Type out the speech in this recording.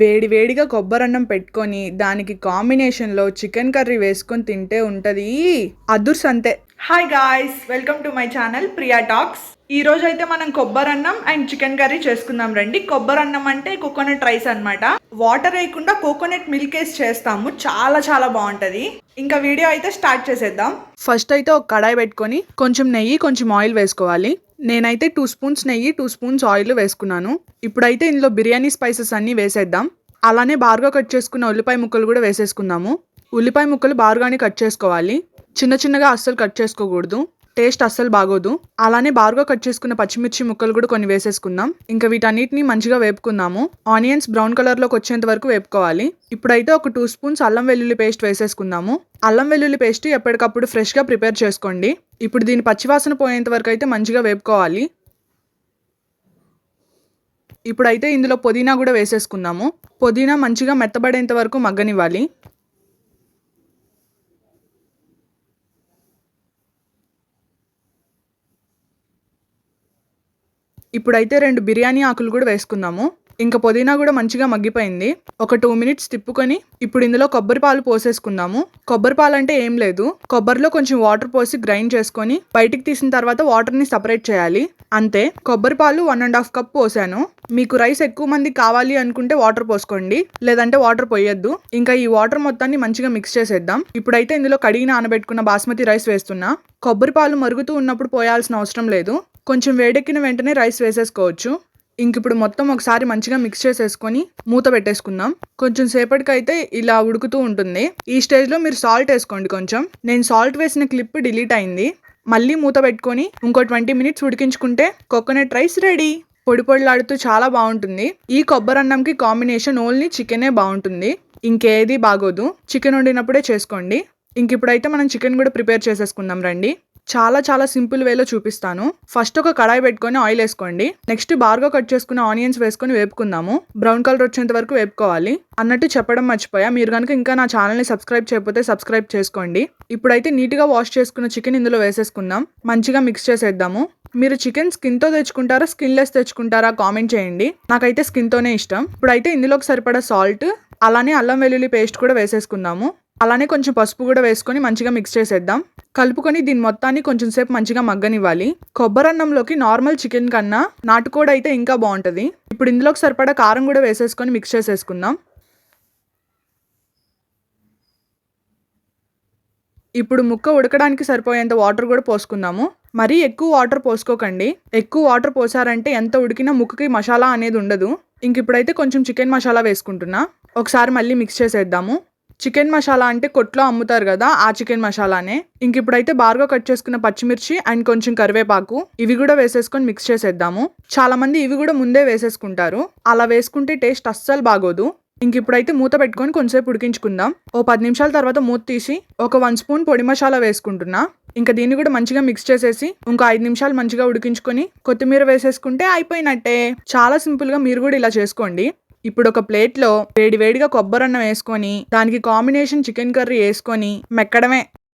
వేడి వేడిగా కొబ్బరన్నం పెట్టుకొని దానికి కాంబినేషన్లో చికెన్ కర్రీ వేసుకొని తింటే ఉంటుంది. అదుర్స్ అంతే. Hi guys welcome to my channel Priya talks ఈ రోజు అయితే మనం కొబ్బరన్నం అండ్ చికెన్ కర్రీ చేసుకుందాం రండి. కొబ్బరన్నం అంటే కోకోనట్ రైస్ అన్నమాట. వాటర్ వేయకుండా కోకోనట్ మిల్క్ వేసి చేస్తాము. చాలా చాలా బాగుంటది. ఇంకా వీడియో అయితే స్టార్ట్ చేసేద్దాం. ఫస్ట్ అయితే ఒక కడాయి పెట్టుకొని కొంచెం నెయ్యి కొంచెం ఆయిల్ వేసుకోవాలి. నేనైతే టూ స్పూన్స్ నెయ్యి టూ స్పూన్స్ ఆయిల్ వేసుకున్నాను. ఇప్పుడైతే ఇందులో బిర్యానీ స్పైసెస్ అన్నీ వేసేద్దాం. అలానే బారుగా కట్ చేసుకున్న ఉల్లిపాయ ముక్కలు కూడా వేసేసుకుందాము. ఉల్లిపాయ ముక్కలు బారుగానే కట్ చేసుకోవాలి. చిన్న చిన్నగా అస్సలు కట్ చేసుకోకూడదు. టేస్ట్ అస్సలు బాగోదు. అలానే బారుగా కట్ చేసుకున్న పచ్చిమిర్చి ముక్కలు కూడా కొన్ని వేసేసుకుందాం. ఇంకా వీటన్నిటిని మంచిగా వేపుకుందాము. ఆనియన్స్ బ్రౌన్ కలర్లోకి వచ్చేంత వరకు వేపుకోవాలి. ఇప్పుడైతే ఒక టూ స్పూన్స్ అల్లం వెల్లుల్లి పేస్ట్ వేసేసుకుందాము. అల్లం వెల్లుల్లి పేస్ట్ ఎప్పటికప్పుడు ఫ్రెష్గా ప్రిపేర్ చేసుకోండి. ఇప్పుడు దీని పచ్చివాసన పోయేంత వరకు అయితే మంచిగా వేపుకోవాలి. ఇప్పుడైతే ఇందులో పుదీనా కూడా వేసేసుకుందాము. పుదీనా మంచిగా మెత్తబడేంత వరకు మగ్గనివ్వాలి. ఇప్పుడైతే రెండు బిర్యానీ ఆకులు కూడా వేసుకుందాము. ఇంకా పుదీనా కూడా మంచిగా మగ్గిపోయింది. ఒక టూ మినిట్స్ తిప్పుకొని ఇప్పుడు ఇందులో కొబ్బరి పాలు పోసేసుకుందాము. కొబ్బరి పాలు అంటే ఏం లేదు. కొబ్బరిలో కొంచెం వాటర్ పోసి గ్రైండ్ చేసుకొని బయటికి తీసిన తర్వాత వాటర్ని సపరేట్ చేయాలి. అంతే కొబ్బరి పాలు వన్ అండ్ హాఫ్ కప్ పోసాను. మీకు రైస్ ఎక్కువ మంది కావాలి అనుకుంటే వాటర్ పోసుకోండి. లేదంటే వాటర్ పోయొద్దు. ఇంకా ఈ వాటర్ మొత్తాన్ని మంచిగా మిక్స్ చేసేద్దాం. ఇప్పుడైతే ఇందులో కడిగి నానబెట్టుకున్న బాస్మతి రైస్ వేస్తున్నా. కొబ్బరి పాలు మరుగుతూ ఉన్నప్పుడు పోయాల్సిన అవసరం లేదు. కొంచెం వేడెక్కిన వెంటనే రైస్ వేసేసుకోవచ్చు. ఇంక ఇప్పుడు మొత్తం ఒకసారి మంచిగా మిక్స్ చేసేసుకొని మూత పెట్టేసుకుందాం. కొంచెం సేపటికైతే ఇలా ఉడుకుతూ ఉంటుంది. ఈ స్టేజ్లో మీరు సాల్ట్ వేసుకోండి కొంచెం. నేను సాల్ట్ వేసిన క్లిప్ డిలీట్ అయింది. మళ్ళీ మూత పెట్టుకొని ఇంకో ట్వంటీ మినిట్స్ ఉడికించుకుంటే కోకోనట్ రైస్ రెడీ పొడి పొడిలాడుతూ చాలా బాగుంటుంది. ఈ కొబ్బరి అన్నంకి కాంబినేషన్ ఓన్లీ చికెనే బాగుంటుంది. ఇంకేది బాగోదు. చికెన్ వండినప్పుడే చేసుకోండి. ఇంక ఇప్పుడైతే మనం చికెన్ కూడా ప్రిపేర్ చేసేసుకుందాం రండి. చాలా చాలా సింపుల్ వేలో చూపిస్తాను. ఫస్ట్ ఒక కడాయి పెట్టుకొని ఆయిల్ వేసుకోండి. నెక్స్ట్ బార్గా కట్ చేసుకున్న ఆనియన్స్ వేసుకొని వేపుకుందాము. బ్రౌన్ కలర్ వచ్చేంత వరకు వేపుకోవాలి. అన్నట్టు చెప్పడం మర్చిపోయా. మీరు కనుక ఇంకా నా ఛానల్ని సబ్స్క్రైబ్ చేయకపోతే సబ్స్క్రైబ్ చేసుకోండి. ఇప్పుడైతే నీట్గా వాష్ చేసుకున్న చికెన్ ఇందులో వేసేసుకుందాం. మంచిగా మిక్స్ చేసేద్దాము. మీరు చికెన్ స్కిన్తో తెచ్చుకుంటారా స్కిన్లెస్ తెచ్చుకుంటారా కామెంట్ చేయండి. నాకైతే స్కిన్తోనే ఇష్టం. ఇప్పుడైతే ఇందులోకి సరిపడా సాల్ట్ అలానే అల్లం వెల్లుల్లి పేస్ట్ కూడా వేసేసుకుందాము. అలానే కొంచెం పసుపు కూడా వేసుకొని మంచిగా మిక్స్ చేసేద్దాం. కలుపుకొని దీని మొత్తాన్ని కొంచెం సేపు మంచిగా మగ్గనివ్వాలి. కొబ్బరన్నంలోకి నార్మల్ చికెన్ కన్నా నాటుకోడి అయితే ఇంకా బాగుంటుంది. ఇప్పుడు ఇందులోకి సరిపడా కారం కూడా వేసేసుకొని మిక్స్ చేసేసుకుందాం. ఇప్పుడు ముక్క ఉడకడానికి సరిపోయేంత వాటర్ కూడా పోసుకుందాము. మరీ ఎక్కువ వాటర్ పోసుకోకండి. ఎక్కువ వాటర్ పోసారంటే ఎంత ఉడికినా ముక్కకి మసాలా అనేది ఉండదు. ఇంక ఇప్పుడైతే కొంచెం చికెన్ మసాలా వేసుకుంటున్నా. ఒకసారి మళ్ళీ మిక్స్ చేసేద్దాము. చికెన్ మసాలా అంటే కొట్లో అమ్ముతారు కదా ఆ చికెన్ మసాలానే. ఇంక ఇప్పుడైతే బార్గా కట్ చేసుకున్న పచ్చిమిర్చి అండ్ కొంచెం కరివేపాకు ఇవి కూడా వేసేసుకొని మిక్స్ చేసేద్దాము. చాలా మంది ఇవి కూడా ముందే వేసేసుకుంటారు. అలా వేసుకుంటే టేస్ట్ అస్సలు బాగోదు. ఇంక ఇప్పుడైతే మూత పెట్టుకొని కొంచెంసేపు ఉడికించుకుందాం. ఓ పది నిమిషాల తర్వాత మూత తీసి ఒక వన్ స్పూన్ పొడి మసాలా వేసుకుంటున్నా. ఇంకా దీన్ని కూడా మంచిగా మిక్స్ చేసేసి ఇంకో ఐదు నిమిషాలు మంచిగా ఉడికించుకొని కొత్తిమీర వేసేసుకుంటే అయిపోయినట్టే. చాలా సింపుల్గా మీరు కూడా ఇలా చేసుకోండి. ఇప్పుడు ఒక ప్లేట్లో వేడి వేడిగా కొబ్బరన్నం వేసుకొని దానికి కాంబినేషన్ చికెన్ కర్రీ వేసుకొని మెక్కడమే.